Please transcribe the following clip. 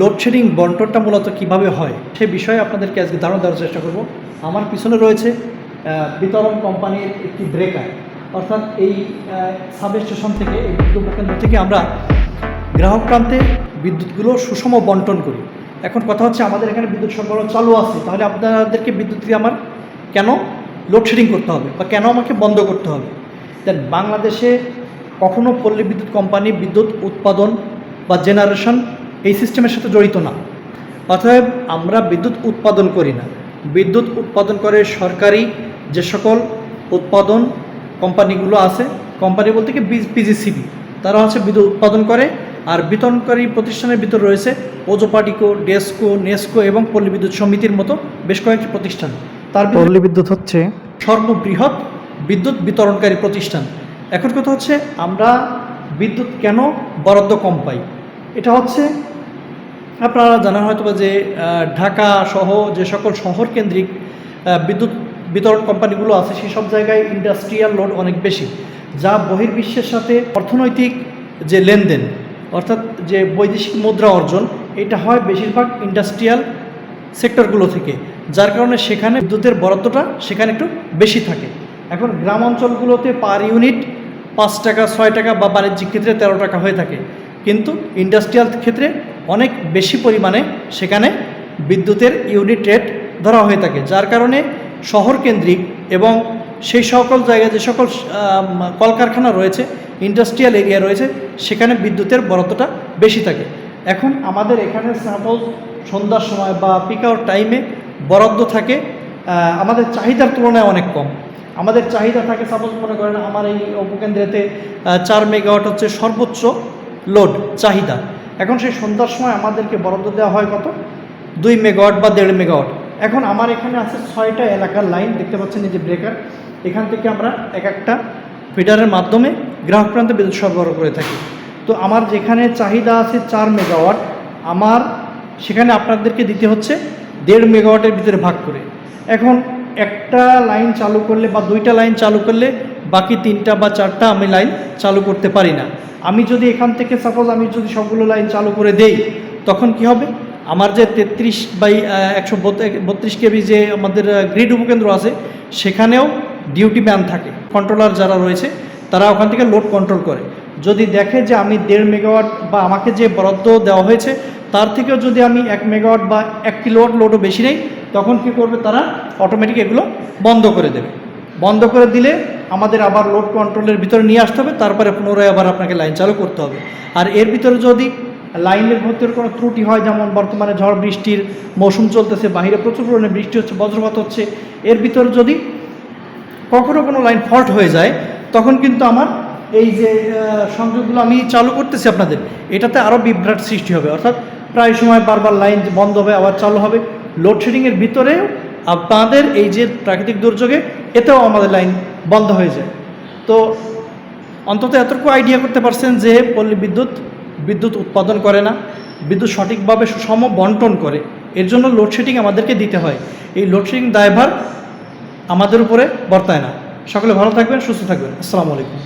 Load shedding বন্টনটা মূলত কীভাবে হয়, সে বিষয়ে আপনাদেরকে আজকে ধারণা দেওয়ার চেষ্টা করব। আমার পিছনে রয়েছে বিতরণ কোম্পানির একটি ব্রেকার অর্থাৎ এই সাব স্টেশন থেকে এই বিদ্যুৎ কেন্দ্র থেকে আমরা গ্রাহক প্রান্তে বিদ্যুৎগুলো সুষম বন্টন করি। এখন কথা হচ্ছে আমাদের এখানে বিদ্যুৎ সরবরাহ চালু আছে, তাহলে আপনাদেরকে বিদ্যুৎ দিয়ে আমার কেন লোডশেডিং করতে হবে বা কেন আমাকে বন্ধ করতে হবে? দেন বাংলাদেশে কখনো পল্লী বিদ্যুৎ কোম্পানি বিদ্যুৎ উৎপাদন বা জেনারেশন এই সিস্টেমের সাথে জড়িত না। অতএব আমরা বিদ্যুৎ উৎপাদন করি না। বিদ্যুৎ উৎপাদন করে সরকারি যে সকল উৎপাদন কোম্পানিগুলো আছে কোম্পানি বলতে কি পিজিসিবি তারা হচ্ছে বিদ্যুৎ উৎপাদন করে আর বিতরণকারী প্রতিষ্ঠানের ভিতর রয়েছে ওজোপাটিকো ডেস্কো নেস্কো এবং পল্লী বিদ্যুৎ সমিতির মতো বেশ কয়েকটি প্রতিষ্ঠান। তার পল্লী বিদ্যুৎ হচ্ছে? সর্ববৃহৎ বিদ্যুৎ বিতরণকারী প্রতিষ্ঠান। এখন কথা হচ্ছে আমরা বিদ্যুৎ কেন বরাদ্দ কম পাই? এটা হচ্ছে আপনারা জানেন হয়তো যে ঢাকা সহ যে সকল শহর কেন্দ্রিক বিদ্যুৎ বিতরণ কোম্পানিগুলো আছে, সেই সব জায়গায় ইন্ডাস্ট্রিয়াল লোড অনেক বেশি, যা বহির্বিশ্বের সাথে অর্থনৈতিক যে লেনদেন, অর্থাৎ যে বৈদেশিক মুদ্রা অর্জন, এটা হয় বেশিরভাগ ইন্ডাস্ট্রিয়াল সেক্টরগুলো থেকে, যার কারণে সেখানে বিদ্যুতের বরাদ্দটা সেখানে একটু বেশি থাকে। এখন গ্রাম অঞ্চলগুলোতে পার ইউনিট পাঁচ টাকা, ছয় টাকা বা বাণিজ্যিক ক্ষেত্রে তেরো টাকা হয়ে থাকে, কিন্তু ইন্ডাস্ট্রিয়াল ক্ষেত্রে অনেক বেশি পরিমাণে সেখানে বিদ্যুতের ইউনিট রেট ধরা হয়ে থাকে, যার কারণে শহর কেন্দ্রিক এবং সেই সকল জায়গায় যে সকল কলকারখানা রয়েছে ইন্ডাস্ট্রিয়াল এরিয়া রয়েছে, সেখানে বিদ্যুতের বরাদ্দটা বেশি থাকে। এখন আমাদের এখানে সাপোজ সন্ধ্যার সময় বা পিক আওয়ার টাইমে বরাদ্দ থাকে আমাদের চাহিদার তুলনায় অনেক কম। আমাদের চাহিদা থাকে সাপোজ মনে করেন আমার এই উপকেন্দ্রেতে চার মেগাওয়াট হচ্ছে সর্বোচ্চ লোড চাহিদা। এখন সেই সন্ধ্যার সময় আমাদেরকে বরাদ্দ দেওয়া হয় কত? দুই মেগাওয়াট বা দেড় মেগাওয়াট এখন আমার এখানে আছে ছয়টা এলাকার লাইন, দেখতে পাচ্ছেন এই যে ব্রেকার এখান থেকে আমরা এক একটা ফিডারের মাধ্যমে গ্রাহক প্রান্তে বিদ্যুৎ সরবরাহ করে থাকি। তো আমার যেখানে চাহিদা আছে চার মেগাওয়াট আমার সেখানে আপনাদেরকে দিতে হচ্ছে দেড় মেগাওয়াটের ভিতরে ভাগ করে। এখন একটা লাইন চালু করলে বা দুইটা লাইন চালু করলে বাকি তিনটা বা চারটা আমি লাইন চালু করতে পারি না। আমি যদি এখান থেকে সাপোজ আমি যদি সবগুলো লাইন চালু করে দেই, তখন কি হবে? আমার যে তেত্রিশ বাই একশো বত্রিশ কেবি যে আমাদের গ্রিড উপকেন্দ্র আছে, সেখানেও ডিউটি ম্যান থাকে। কন্ট্রোলার যারা রয়েছে, তারা ওখান থেকে লোড কন্ট্রোল করে। যদি দেখে যে আমি দেড় মেগাওয়াট বা আমাকে যে বরাদ্দ দেওয়া হয়েছে, তার থেকেও যদি আমি এক মেগাওয়াট বা এক কিলোওয়াট লোডও বেশি নেই, তখন কি করবে তারা? অটোমেটিক এগুলো বন্ধ করে দেবে। বন্ধ করে দিলে আমাদের আবার লোড কন্ট্রোলের ভিতরে নিয়ে আসতে হবে, তারপরে পুনরায় আবার আপনাকে লাইন চালু করতে হবে। আর এর ভিতরে যদি লাইনের ভিতরে কোনো ত্রুটি হয়, যেমন বর্তমানে ঝড় বৃষ্টির মৌসুম চলতেছে বাইরে প্রচুর পরিমাণে বৃষ্টি হচ্ছে, বজ্রপাত হচ্ছে, এর ভিতরে যদি কখনও কোনো লাইন ফল্ট হয়ে যায়, তখন কিন্তু আমার এই যে সংযোগগুলো আমি চালু করতেছি আপনাদের, এটাতে আরও বিভ্রাট সৃষ্টি হবে। অর্থাৎ প্রায় সময় বারবার লাইন বন্ধ হবে, আবার চালু হবে। লোডশেডিংয়ের ভিতরে আপনাদের এই যে প্রাকৃতিক দুর্যোগে, এতেও আমাদের লাইন বন্ধ হয়ে যায়। তো অন্তত এতটুকু আইডিয়া করতে পারছেন যে পল্লী বিদ্যুৎ বিদ্যুৎ উৎপাদন করে না, বিদ্যুৎ সঠিকভাবে সুষম বন্টন করে। এর জন্য লোডশেডিং আমাদেরকে দিতে হয়। এই লোডশেডিং দায়ভার আমাদের উপরে বর্তায় না। সকলে ভালো থাকবেন, সুস্থ থাকবেন। আসসালামু আলাইকুম।